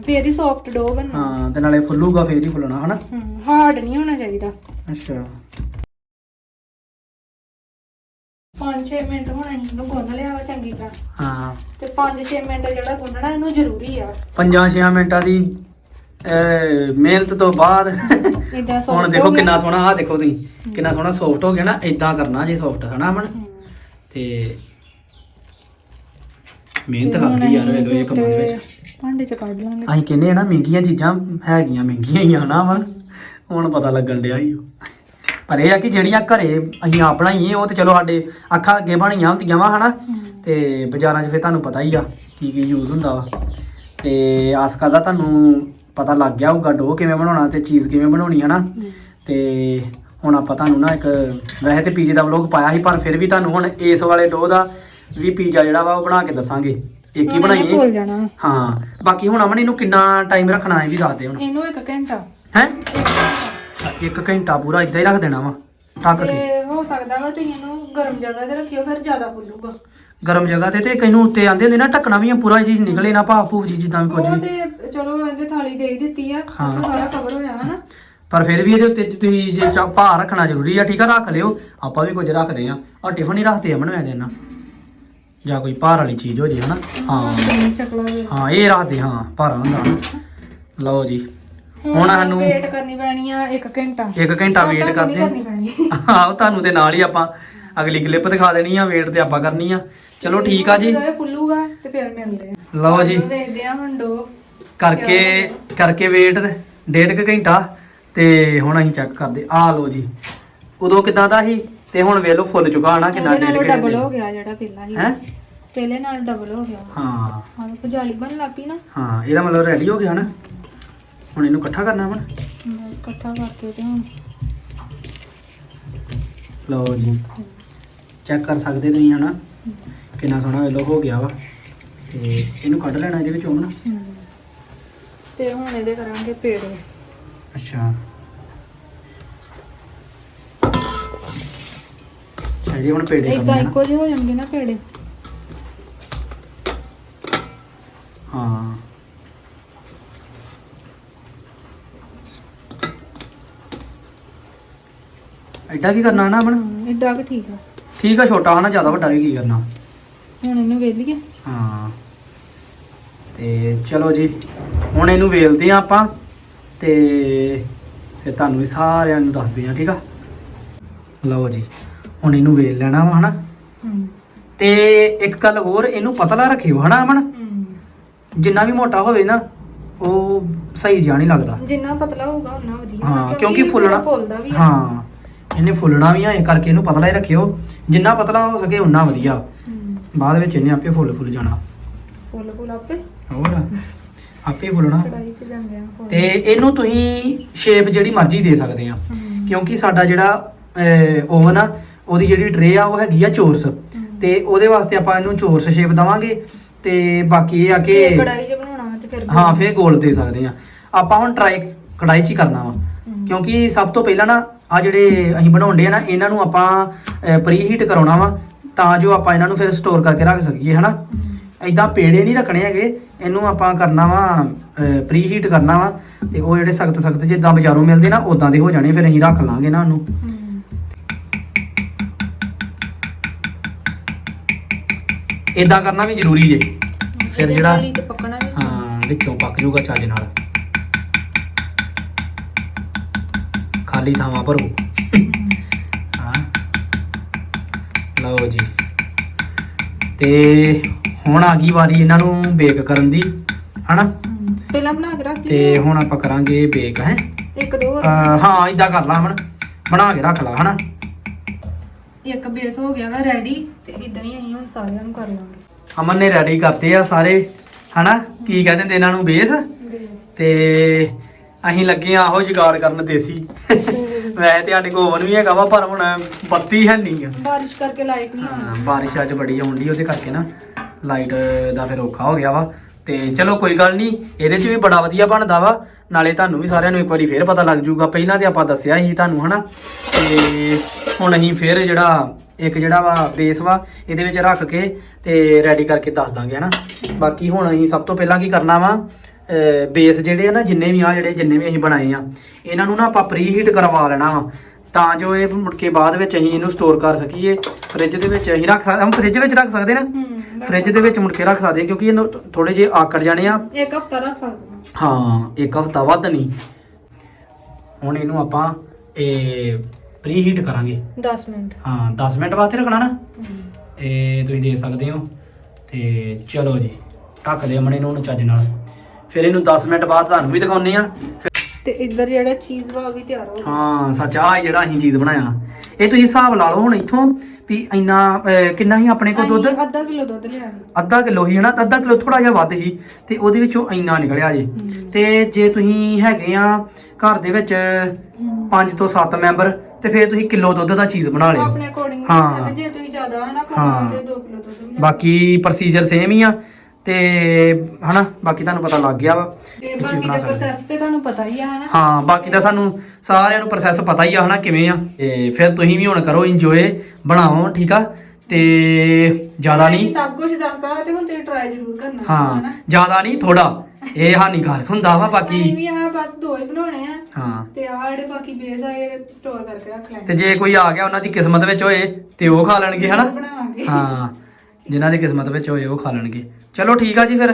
ਫੇਰ ਹੀ ਸੌਫਟ ਡੋ ਬਣਨਾ। ਹਾਂ ਤੇ ਨਾਲੇ ਫੁੱਲੂਗਾ ਫੇਰ ਹੀ ਫੁੱਲਣਾ ਹਨਾ? ਹਾਰਡ ਨਹੀਂ ਹੋਣਾ ਚਾਹੀਦਾ। ਅੱਛਾ। 5-6 ਮਿੰਟ ਹੁਣ ਅਸੀਂ ਇਹਨੂੰ ਗੁੰਨ ਲਿਆ ਵਾ ਚੰਗੀ ਤਰ੍ਹਾਂ। ਹਾਂ। ਤੇ 5-6 ਮਿੰਟ ਜਿਹੜਾ ਗੁੰਨਣਾ ਇਹਨੂੰ ਜ਼ਰੂਰੀ ਆ। ਪੰਜਾਂ ਛੇ ਮਿੰਟਾਂ ਦੀ ਮਿਹਨਤ ਤੋਂ ਬਾਅਦ ਇਦਾਂ ਹੁਣ ਦੇਖੋ ਹੋ। ਕਿੰਨਾ ਸੋਹਣਾ ਆ ਦੇਖੋ ਤੁਸੀਂ ਕਿੰਨਾ ਸੋਹਣਾ ਸੌਫਟ ਹੋ ਗਿਆ ਨਾ ਇਦਾਂ ਕਰਨਾ ਜੀ ਸੌਫਟ ਹਨਾ ਅਮਨ। ਤੇ ਮਿਹਨਤ ਲੱਗਦੀ ਯਾਰ ਵੇਲੋ ਇਹ ਕੰਮਾਂ ਵਿੱਚ। ਭਾਂਡੇ ਚ ਕੱਢ ਲਾਂਗੇ। ਅਸੀਂ ਕਹਿੰਦੇ ਆ ਨਾ ਮਹਿੰਗੀਆਂ ਚੀਜ਼ਾਂ ਹੈਗੀਆਂ ਮਹਿੰਗੀਆਂ ਹੀ ਆ ਨਾ ਅਮਨ? ਹੁਣ ਪਤਾ ਲੱਗਣ ਡਿਆ ਹੀ ਪਰ ਇਹ ਆ ਕਿ ਜਿਹੜੀਆਂ ਘਰੇ ਅਸੀਂ ਆਪ ਬਣਾਈਏ ਉਹ ਤੇ ਚਲੋ ਸਾਡੇ ਅੱਖਾਂ ਅੱਗੇ ਬਣੀਆਂ ਹੁੰਦੀਆਂ ਵਾ ਹਨਾ? ਤੇ ਬਾਜ਼ਾਰਾਂ 'ਚ ਫਿਰ ਤੁਹਾਨੂੰ ਪਤਾ ਹੀ ਆ ਕੀ ਕੀ ਯੂਜ਼ ਹੁੰਦਾ ਵਾ। ਤੇ ਆਸ ਕਰਦਾ ਤੁਹਾਨੂੰ ਪਤਾ ਲੱਗ ਗਿਆ ਹੋਊਗਾ ਡੋ ਕਿਵੇਂ ਬਣਾਉਣਾ ਤੇ ਚੀਜ਼ ਕਿਵੇਂ ਬਣਾਉਣੀ ਹੈ। ਨਾ ਤੇ ਹੁਣ ਆਪਾਂ ਤੁਹਾਨੂੰ ਨਾ ਇੱਕ ਵੈਸੇ ਤੇ ਪੀਜ਼ੇ ਦਾ ਵਲੌਗ ਪਾਇਆ ਸੀ ਪਰ ਫਿਰ ਵੀ ਤੁਹਾਨੂੰ ਹੁਣ ਇਸ ਵਾਲੇ ਡੋ ਦਾ ਵੀ ਪੀਜ਼ਾ ਜਿਹੜਾ ਵਾ ਉਹ ਬਣਾ ਕੇ ਦੱਸਾਂਗੇ। ਇੱਕ ਹੀ ਬਣਾਈਏ ਜਾਣਾ ਹਾਂ ਬਾਕੀ ਹੁਣ ਅਮਨ ਇਹਨੂੰ ਕਿੰਨਾ ਟਾਈਮ ਰੱਖਣਾ ਹੈ ਵੀ ਦੱਸ ਦੇ ਹੁਣ। ਇਹਨੂੰ ਇੱਕ ਘੰਟਾ। ਹੈ? ਇੱਕ ਘੰਟਾ। ਇੱਕ ਘੰਟਾ ਪੂਰਾ ਇਦਾਂ ਹੀ ਰੱਖ ਦੇਣਾ ਵਾ ਢੱਕ ਕੇ। ਤੇ ਹੋ ਸਕਦਾ ਵਾ ਤੁਸੀਂ ਇਹਨੂੰ ਗਰਮ ਜਗ੍ਹਾ ਤੇ ਰੱਖਿਓ ਫਿਰ ਜ਼ਿਆਦਾ ਫੁੱਲੂਗਾ। ਗਰਮ ਜਗ੍ਹਾ ਤੇ ਤੇ ਕਈਨੂੰ ਉੱਤੇ ਆਂਦੇ ਹੁੰਦੇ ਨਾ ਢੱਕਣਾ ਵੀ ਆ ਪੂਰਾ ਜੀ ਨਿਕਲੇ ਨਾ ਭਾਫ ਭੂਫ ਜੀ ਜਿੱਦਾਂ ਵੀ ਕੁਝ ਉਹ ਵੀ ਤੇ ਚਲੋ ਇਹਦੇ ਥਾਲੀ ਦੇ ਹੀ ਦਿੱਤੀ ਆ ਹਾਂ। ਉਹ ਸਾਰਾ ਕਵਰ ਹੋਇਆ ਹਨਾ? ਪਰ ਫਿਰ ਵੀ ਇਹਦੇ ਉੱਤੇ ਤੁਸੀਂ ਜੇ ਚਾ ਭਾਰ ਰੱਖਣਾ ਜ਼ਰੂਰੀ ਆ ਠੀਕ ਆ ਰੱਖ ਲਿਓ। ਆਪਾਂ ਵੀ ਕੁਝ ਰੱਖਦੇ ਆ। ਆ ਟਿਫਨ ਹੀ ਰੱਖਦੇ ਆ ਅਮਨ ਮੈਂ ਦੇਣਾ ਜਾਂ ਕੋਈ ਭਾਰ ਵਾਲੀ ਚੀਜ਼ ਹੋ ਜੇ ਹਨਾ? ਹਾਂ। ਚਕਲਾ ਦੇ ਹਾਂ ਇਹ ਰੱਖਦੇ ਹਾਂ ਭਾਰਾ ਹੁੰਦਾ ਲਓ ਜੀ। ਹੁਣ ਸਾਨੂੰ ਵੇਟ ਕਰਨੀ ਪੈਣੀ ਆ ਇੱਕ ਘੰਟਾ। ਇੱਕ ਘੰਟਾ ਵੇਟ ਘੰਟਾ ਵੀ ਕਰਦੇ ਕਰਨੀ ਪੈਣੀ। ਆਹੋ ਤੁਹਾਨੂੰ ਤੇ ਨਾਲ ਹੀ ਆਪਾਂ ਅਗਲੀ ਕਲਿੱਪ ਦਿਖਾ ਦੇਣੀ ਆ ਵੇਟ ਤੇ ਆਪਾਂ ਕਰਨੀ ਆ। ਚਲੋ ਠੀਕ ਆ ਜੀ। ਜਦੋਂ ਇਹ ਫੁੱਲੂਗਾ ਤੇ ਫਿਰ ਮਿਲਦੇ ਆ। ਲਓ ਜੀ। ਵੇਖਦੇ ਆ ਹੁਣ ਡੋ ਕਰਕੇ ਕਰਕੇ ਵੇਟ ਡੇਢ ਕੁ ਘੰਟਾ ਤੇ ਹੁਣ ਅਸੀਂ ਚੈੱਕ ਕਰਦੇ। ਆ ਲਓ ਜੀ। ਉਦੋਂ ਕਿਦਾਂ ਦਾ ਸੀ? ਤੇ ਹੁਣ ਵੇਖ ਲਓ ਫੁੱਲ ਚੁੱਕਾ ਹਨਾ ਕਿੰਨਾ ਇਹਦੇ ਡੇਢ ਨਾਲੋਂ ਡਬਲ ਹੋ ਘੰਟੇ ਗਿਆ ਜਿਹੜਾ ਪਹਿਲਾਂ ਸੀ ਹੈ? ਪਹਿਲੇ ਨਾਲ ਡਬਲ ਹੋ ਗਿਆ। ਹਾਂ। ਹਾਂ ਪਜਾਲੀ ਬਣ ਲੱਪੀ ਨਾ। ਹਾਂ ਇਹਦਾ ਮਤਲਬ ਰੈਡੀ ਹੋ ਗਿਆ ਨਾ ਹੁਣ ਇਹਨੂੰ ਇਕੱਠਾ ਕਰਨਾ ਬਸ ਇਕੱਠਾ ਕਰਕੇ ਤੇ ਹੁਣ। ਲਓ ਜੀ। ਚੈੱਕ ਕਰ ਸਕਦੇ ਤੁਸੀਂ ਹਨਾ? ਕਿੰਨਾ ਸੋਹਣਾ ਵੇਲੋ ਹੋ ਗਿਆ ਵਾ। ਤੇ ਇਹਨੂੰ ਕੱਢ ਲੈਣਾ ਇਹਦੇ ਵਿੱਚੋਂ ਹਮ। ਤੇ ਹੁਣ ਇਹਦੇ ਕਰਾਂਗੇ ਪੇੜੇ। ਅੱਛਾ। ਇਹਦੇ ਹੁਣ ਪੇੜੇ ਇਦਾਂ ਕਰਨੇ ਨਾ। ਇੱਕੋ ਜਿਹੇ ਹੋ ਜਾਣਗੇ ਨਾ ਪੇੜੇ। ਹਾਂ। ਐਡਾ ਕੀ ਕਰਨਾ ਨਾ ਆਪਣ? ਇਦਾਂ ਕਿ ਠੀਕ ਆ। ਠੀਕ ਆ ਛੋਟਾ ਹਨਾ ਜ਼ਿਆਦਾ ਵੱਡਾ ਵੀ ਕੀ ਕਰਨਾ। ਹੁਣ ਇਹਨੂੰ ਵੇਲੀਏ ਹਾਂ। ਤੇ ਚਲੋ ਜੀ ਹੁਣ ਇਹਨੂੰ ਵੇਲਦੇ ਆ ਆਪਾਂ ਤੇ ਫਿਰ ਤੁਹਾਨੂੰ ਵੀ ਸਾਰਿਆਂ ਨੂੰ ਦੱਸਦੇ ਆ ਠੀਕ ਆ? ਲਓ ਜੀ ਹੁਣ ਇਹਨੂੰ ਵੇਲ ਲੈਣਾ ਵਾ ਹਨਾ? ਤੇ ਇੱਕ ਗੱਲ ਹੋਰ ਇਹਨੂੰ ਪਤਲਾ ਰੱਖਿਓ ਹਨਾ ਅਮਨ। ਜਿੰਨਾ ਵੀ ਮੋਟਾ ਹੋਵੇ ਨਾ ਉਹ ਸਹੀ ਜਿਹਾ ਨਹੀਂ ਲੱਗਦਾ। ਜਿੰਨਾ ਪਤਲਾ ਹੋਊਗਾ ਉਨਾ ਵਧੀਆ ਹਾਂ ਕਿਉਂਕਿ ਫੁੱਲਣਾ ਫੁੱਲਦਾ ਹਾਂ ਇਹਨੇ ਫੁੱਲਣਾ ਵੀ ਆ ਇਹ ਕਰਕੇ ਇਹਨੂੰ ਪਤਲਾ ਹੀ ਰੱਖਿਓ। ਜਿੰਨਾ ਪਤਲਾ ਹੋ ਸਕੇ ਉਨਾ ਵਧੀਆ। ਬਾਅਦ ਵਿੱਚ ਇਹਨੇ ਆਪੇ ਫੁੱਲ ਫੁੱਲ ਜਾਣਾ। ਫੁੱਲ ਫੁੱਲ ਆਪੇ? ਹੋਰ? ਆਪੇ ਫੁੱਲਣਾ। ਕੜਾਈ 'ਚ ਜਾਂਦੇ ਆ ਫੁੱਲ। ਤੇ ਇਹਨੂੰ ਤੁਸੀਂ ਸ਼ੇਪ ਜਿਹੜੀ ਮਰਜ਼ੀ ਦੇ ਸਕਦੇ ਆ। ਕਿਉਂਕਿ ਸਾਡਾ ਜਿਹੜਾ ਓਵਨ ਆ ਉਹਦੀ ਜਿਹੜੀ ਟਰੇ ਆ ਉਹ ਹੈਗੀ ਆ ਚੋਰਸ। ਤੇ ਉਹਦੇ ਵਾਸਤੇ ਆਪਾਂ ਇਹਨੂੰ ਚੋਰਸ ਸ਼ੇਪ ਦਵਾਂਗੇ। ਤੇ ਬਾਕੀ ਇਹ ਆ ਜੇ ਕਿ ਕੜਾਈ 'ਚ ਬਣਾਉਣਾ ਤੇ ਫਿਰ ਹਾਂ ਫੇਰ ਗੋਲ ਦੇ ਸਕਦੇ ਆ। ਆਪਾਂ ਹੁਣ ਟਰਾਈ ਕੜਾਈ 'ਚ ਹੀ ਕਰਨਾ ਵਾ। ਕਿਉਂਕਿ ਸਭ ਤੋਂ ਪਹਿਲਾਂ ਨਾ ਆ ਜਿਹੜੇ ਅਸੀਂ ਬਣਾਉਂਦੇ ਆ ਨਾ ਇਹਨਾਂ ਨੂੰ ਆਪਾਂ ਪ੍ਰੀ ਹੀਟ ਕਰਾਉਣਾ ਵਾ। ਤਾਂ ਜੋ ਆਪਾਂ ਇਹਨਾਂ ਨੂੰ ਫਿਰ ਸਟੋਰ ਕਰਕੇ ਰੱਖ ਸਕੀਏ ਹਨਾ। ਐਦਾਂ ਪੇੜੇ ਨਹੀਂ ਰੱਖਣੇ ਹੈਗੇ ਇਹਨੂੰ ਆਪਾਂ ਕਰਨਾ ਵਾ ਪ੍ਰੀ ਹੀਟ ਕਰਨਾ ਵਾ ਤੇ ਉਹ ਜਿਹੜੇ ਸਖਤ ਸਖਤ ਜਿੱਦਾਂ ਬਾਜ਼ਾਰੋਂ ਮਿਲਦੇ ਨਾ ਉਦਾਂ ਦੇ ਹੋ ਜਾਣੇ ਫਿਰ ਅਸੀਂ ਰੱਖ ਲਾਂਗੇ ਨਾ ਉਹਨੂੰ ਹਮ। ਇਦਾਂ ਕਰਨਾ ਵੀ ਜ਼ਰੂਰੀ ਜੇ ਫਿਰ ਜਿਹੜਾ ਹਾਂ ਵਿੱਚੋਂ ਪੱਕ ਜਾਊਗਾ ਚੱਜ ਨਾਲ ਖਾਲੀ ਥਾਵਾਂ ਭਰੋ ਲਓ ਜੀ। ਤੇ ਹੁਣ ਆ ਗਈ ਵਾਰੀ ਇਹਨਾਂ ਨੂੰ ਬੇਕ ਕਰਨ ਦੀ ਹਨਾ। ਪਹਿਲਾਂ ਬਣਾ ਕੇ ਰੱਖ ਤੇ ਹੁਣ ਆਪਾਂ ਕਰਾਂਗੇ ਬੇਕ ਹੈ? ਇੱਕ ਦੋ ਹੋਰ। ਹਾਂ ਇਦਾਂ ਕਰ ਲਾ ਹਮਣ ਬਣਾ ਕੇ ਰੱਖ ਲਾ ਹਨਾ? ਇੱਕ ਬੇਸ ਹੋ ਗਿਆ ਵਾ ਰੈਡੀ ਤੇ ਇਦਾਂ ਹੀ ਅਸੀਂ ਹੁਣ ਸਾਰਿਆਂ ਨੂੰ ਕਰ ਲਾਂਗੇ। ਅਮਨ ਨੇ ਰੈਡੀ ਕਰਤੇ ਆ ਸਾਰੇ ਹਨਾ? ਕੀ ਕਹਿੰਦੇ ਨੇ ਇਹਨਾਂ ਨੂੰ ਬੇਸ ਤੇ ਅਸੀਂ ਲੱਗੇ ਆ ਆਹੋ ਜੁਗਾੜ ਕਰਨ ਦੇਸੀ। ਵੈਸੇ ਤੇ ਸਾਡੇ ਕੋਲ oven ਵੀ ਹੈਗਾ ਵਾ ਪਰ ਹੁਣ ਬੱਤੀ ਹੈ ਨਹੀਂ ਆ। ਬਾਰਿਸ਼ ਕਰਕੇ ਲਾਈਟ ਨਹੀਂ ਆਉਂਦੀ ਹਾਂ, ਬਾਰਿਸ਼ ਅੱਜ ਬੜੀ ਆਉਂਦੀ ਉਹਦੇ ਕਰਕੇ ਨਾ ਲਾਈਟ ਦਾ ਫਿਰ ਔਖਾ ਹੋ ਗਿਆ ਵਾ। ਤੇ ਚਲੋ ਕੋਈ ਗੱਲ ਨਹੀਂ ਇਹਦੇ 'ਚ ਵੀ ਬੜਾ ਵਧੀਆ ਬਣਦਾ ਵਾ ਨਾਲੇ ਤੁਹਾਨੂੰ ਵੀ ਸਾਰਿਆਂ ਨੂੰ ਇੱਕ ਵਾਰੀ ਫੇਰ ਪਤਾ ਲੱਗ ਜਾਊਗਾ। ਪਹਿਲਾਂ ਤੇ ਆਪਾਂ ਦੱਸਿਆ ਸੀ ਤੁਹਾਨੂੰ ਹਨਾ? ਤੇ ਹੁਣ ਅਸੀਂ ਫੇਰ ਜਿਹੜਾ ਇੱਕ ਜਿਹੜਾ ਵਾ ਬੇਸ ਵਾ ਇਹਦੇ ਵਿੱਚ ਰੱਖ ਕੇ ਤੇ ਰੈਡੀ ਕਰਕੇ ਦੱਸ ਦਾਂਗੇ ਹਨਾ? ਬਾਕੀ ਹੁਣ ਅਸੀਂ ਸਭ ਤੋਂ ਪਹਿਲਾਂ ਕੀ ਕਰਨਾ ਵਾ ਬੇਸ ਜਿਹੜੇ ਆ ਨਾ ਜਿੰਨੇ ਵੀ ਆ ਜਿਹੜੇ ਜਿੰਨੇ ਵੀ ਅਸੀਂ ਬਣਾਏ ਆ ਇਹਨਾਂ ਨੂੰ ਨਾ ਆਪਾਂ ਪ੍ਰੀ ਹੀਟ ਕਰਵਾ ਲੈਣਾ ਵਾ। ਤਾਂ ਜੋ ਇਹ ਮੁੜ ਕੇ ਬਾਅਦ ਵਿੱਚ ਅਸੀਂ ਇਹਨੂੰ ਸਟੋਰ ਕਰ ਸਕੀਏ। ਫ੍ਰਿਜ ਦੇ ਵਿੱਚ ਅਸੀਂ ਰੱਖ ਸਕਦੇ ਹਾਂ ਫ੍ਰਿਜ ਵਿੱਚ ਰੱਖ ਸਕਦੇ ਨਾ? ਫ੍ਰਿਜ ਦੇ ਵਿੱਚ ਮੁੜ ਕੇ ਰੱਖ ਸਕਦੇ ਹਾਂ ਕਿਉਂਕਿ ਇਹਨੂੰ ਥੋੜੇ ਜਿਹੇ ਆਕੜ ਜਾਣੇ ਆ। ਇੱਕ ਹਫਤਾ ਰੱਖ ਸਕਦੇ ਹਾਂ। ਹਾਂ ਇੱਕ ਹਫਤਾ ਵੱਧ ਨਹੀਂ। ਹੁਣ ਇਹਨੂੰ ਆਪਾਂ ਇਹ ਪ੍ਰੀ ਹੀਟ ਕਰਾਂਗੇ। 10 ਮਿੰਟ। ਹਾਂ 10 ਮਿੰਟ ਵਾਸਤੇ ਰੱਖਣਾ ਨਾ। ਇਹ ਤੁਸੀਂ ਦੇਖ ਸਕਦੇ ਹੋ। ਤੇ ਚਲੋ ਜੀ ਢੱਕ ਦੇ ਅਮਣੇ ਨੂੰ ਚੱਜ ਨਾਲ। ਫਿਰ ਇਹਨੂੰ 10 ਮਿੰਟ ਬਾਅਦ ਤੁਹਾਨੂੰ ਵੀ ਦਿਖਾਉਨੇ ਆ ਤੇ ਇੱਧਰ ਜਿਹੜਾ ਚੀਜ਼ ਵਾ ਉਹ ਵੀ ਤਿਆਰ ਹੋ ਗਿਆ। ਹਾਂ ਸੱਚ ਆ ਜਿਹੜਾ ਅਸੀਂ ਚੀਜ਼ ਬਣਾਇਆ। ਇਹ ਤੁਸੀਂ ਹਿਸਾਬ ਲਾ ਲਓ ਹੁਣ ਇੱਥੋਂ ਵੀ ਇੰਨਾ ਅਹ, ਕਿੰਨਾ ਹੀ ਆਪਣੇ ਕੋਲ ਦੁੱਧ? ਅਸੀਂ ਅੱਧਾ ਕਿਲੋ ਦੁੱਧ ਲਿਆ ਸੀ। ਅੱਧਾ ਕਿਲੋ ਹੀ ਹਨਾ? ਅੱਧਾ ਕਿਲੋ ਥੋੜਾ ਜਿਹਾ ਵੱਧ ਸੀ ਤੇ ਉਹਦੇ ਵਿੱਚੋਂ ਇੰਨਾ ਨਿਕਲਿਆ ਜੇ। ਤੇ ਜੇ ਤੁਸੀਂ ਹੈਗੇ ਆ ਘਰ ਦੇ ਵਿੱਚ 5 ਤੋਂ 7 ਮੈਂਬਰ ਤੇ ਫਿਰ ਤੁਸੀਂ ਕਿਲੋ ਦੁੱਧ ਦਾ ਚੀਜ਼ ਬਣਾ ਲਿਓ। ਆਪਣੇ ਅਕੋਰਡਿੰਗ ਹਾਂ। ਜੇ ਤੁਸੀਂ ਜ਼ਿਆਦਾ ਹਨਾ ਹਾਂ। ਖਾਣਾ ਤੇ 2 ਕਿਲੋ ਦੁੱਧ ਲਿਆ। ਬਾਕੀ ਪ੍ਰੋਸੀਜਰ ਸੇਮ ਹੀ ਆ। ਤੇ ਹਨਾ ਬਾਕੀ ਤੁਹਾਨੂੰ ਪਤਾ ਲੱਗ ਗਿਆ ਵਾ। ਤੇ ਬਾਕੀ ਦਾ। ਪ੍ਰੋਸੈਸ ਤੇ ਤੁਹਾਨੂੰ ਪਤਾ ਹੀ ਆ ਹਨਾ। ਹਾਂ ਬਾਕੀ ਦਾ ਸਾਨੂੰ ਸਾਰਿਆਂ ਨੂੰ ਪ੍ਰੋਸੈਸ ਪਤਾ ਹੀ ਆ ਹਨਾ ਕਿਵੇਂ ਆ। ਤੇ ਫਿਰ ਤੁਸੀਂ ਵੀ ਹੁਣ ਕਰੋ ਇੰਜੋਏ ਬਣਾਓ ਠੀਕ ਆ? ਤੇ ਜ਼ਿਆਦਾ ਨਹੀਂ ਸਭ ਕੁਝ ਦੱਸਦਾ ਤੇ ਹੁਣ ਤੁਸੀਂ ਟਰਾਈ ਜ਼ਰੂਰ ਕਰਨਾ ਹਾਂ ਜ਼ਿਆਦਾ ਨਹੀਂ ਥੋੜਾ ਇਹ ਹਾਨੀਕਾਰਕ ਹੁੰਦਾ ਵਾ ਬਾਕੀ ਵੀ ਆ ਬਸ ਦੋ ਹੀ ਬਣਾਉਣੇ ਆ। ਹਾਂ। ਤੇ ਆਹ ਜਿਹੜੇ ਬਾਕੀ ਬੇਸ ਆ ਇਹ ਸਟੋਰ ਕਰਕੇ ਰੱਖ ਲੈਣੇ। ਤੇ ਜੇ ਕੋਈ ਆ ਗਿਆ ਉਹਨਾਂ ਦੀ ਕਿਸਮਤ ਵਿੱਚ ਹੋਏ ਤੇ ਉਹ ਖਾ ਲੈਣਗੇ ਹਨਾ? ਬਣਾਵਾਂਗੇ। ਹਾਂ। ਜਿਨ੍ਹਾਂ ਦੀ ਕਿਸਮਤ ਵਿੱਚ ਹੋਏ ਉਹ ਖਾ ਲੈਣਗੇ। ਚਲੋ ਠੀਕ ਆ ਜੀ ਫਿਰ।